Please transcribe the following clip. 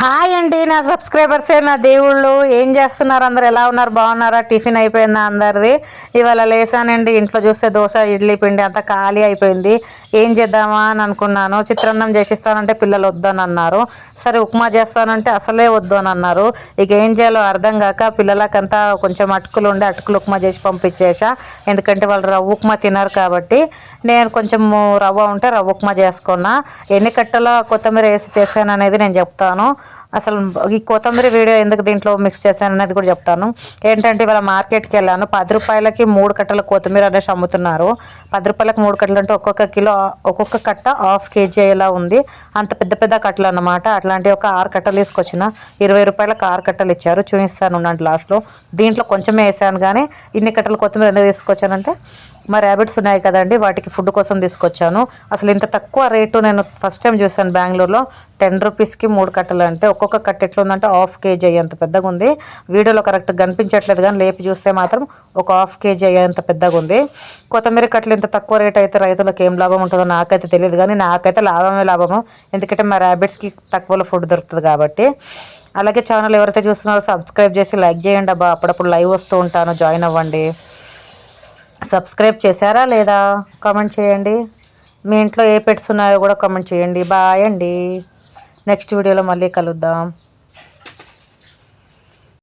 Hi అండి నా సబ్స్క్రైబర్సే నా దేవుళ్ళు. ఏం చేస్తున్నారు? అందరు ఎలా ఉన్నారు? బాగున్నారా? టిఫిన్ అయిపోయిందా అందరిది? ఇవాళ లేసానండి ఇంట్లో చూస్తే దోశ ఇడ్లీ పిండి అంతా ఖాళీ అయిపోయింది. ఏం చేద్దామా అని అనుకున్నాను. చిత్రాన్నం చేసిస్తానంటే పిల్లలు వద్దని అన్నారు సరే ఉప్మా చేస్తానంటే అసలే వద్దు అని అన్నారు ఇక ఏం చేయాలో అర్థం కాక పిల్లలకంతా కొంచెం అటుకులు ఉండి అటుకులు ఉప్మా చేసి పంపించేసా. ఎందుకంటే వాళ్ళు రవ్వ ఉప్మా తినరు కాబట్టి నేను కొంచెం రవ్వ ఉంటే రవ్వ ఉప్మా చేసుకున్నా. ఎన్ని కట్టలో కొత్తిమీర వేసి చేశాను అనేది నేను చెప్తాను. అసలు ఈ కొత్తిమీర వీడియో ఎందుకు దీంట్లో మిక్స్ చేశాను అనేది కూడా చెప్తాను. ఏంటంటే ఇవాళ మార్కెట్కి వెళ్ళాను. పది రూపాయలకి మూడు కట్టల కొత్తిమీర అనేసి అమ్ముతున్నారు. పది రూపాయలకి మూడు కట్టలు అంటే ఒక్కొక్క కిలో ఒక్కొక్క కట్ట హాఫ్ కేజీ అయ్యేలా ఉంది. అంత పెద్ద పెద్ద కట్టలు అన్నమాట. అట్లాంటి ఒక ఆరు కట్టలు తీసుకొచ్చిన. ఇరవై రూపాయలకు ఆరు కట్టలు ఇచ్చారు. చూపిస్తాను ఉన్నాను లాస్ట్లో దీంట్లో కొంచెమే వేసాను కానీ ఇన్ని కట్టలు కొత్తిమీర ఎందుకు తీసుకొచ్చానంటే మా ర్యాబిట్స్ ఉన్నాయి కదండి వాటికి ఫుడ్ కోసం తీసుకొచ్చాను. అసలు ఇంత తక్కువ రేటు నేను ఫస్ట్ టైం చూసాను బెంగళూరులో. టెన్ రూపీస్కి మూడు కట్టలు అంటే ఒక్కొక్క కట్ట ఎట్లా ఉందంటే హాఫ్ కేజీ అయ్యేంత పెద్దగా ఉంది. వీడియోలో కరెక్ట్గా కనిపించట్లేదు కానీ లేపి చూస్తే మాత్రం ఒక హాఫ్ కేజీ అయ్యేంత పెద్దగా ఉంది. కొత్తిమీర కట్టలు ఇంత తక్కువ రేట్ అయితే రైతులకు ఏం లాభం ఉంటుందో నాకైతే తెలియదు కానీ నాకైతే లాభమే లాభము. ఎందుకంటే మా ర్యాబిట్స్కి తక్కువలో ఫుడ్ దొరుకుతుంది కాబట్టి. అలాగే ఛానల్ ఎవరైతే చూస్తున్నారో సబ్స్క్రైబ్ చేసి లైక్ చేయండి అబ్బా. అప్పుడప్పుడు లైవ్ వస్తూ ఉంటాను. జాయిన్ అవ్వండి. సబ్స్క్రైబ్ చేశారా లేదా కామెంట్ చేయండి. మీ ఇంట్లో ఏ పెట్స్ ఉన్నాయో కూడా కామెంట్ చేయండి. బాయ్ అండి. నెక్స్ట్ వీడియోలో మళ్ళీ కలుద్దాం.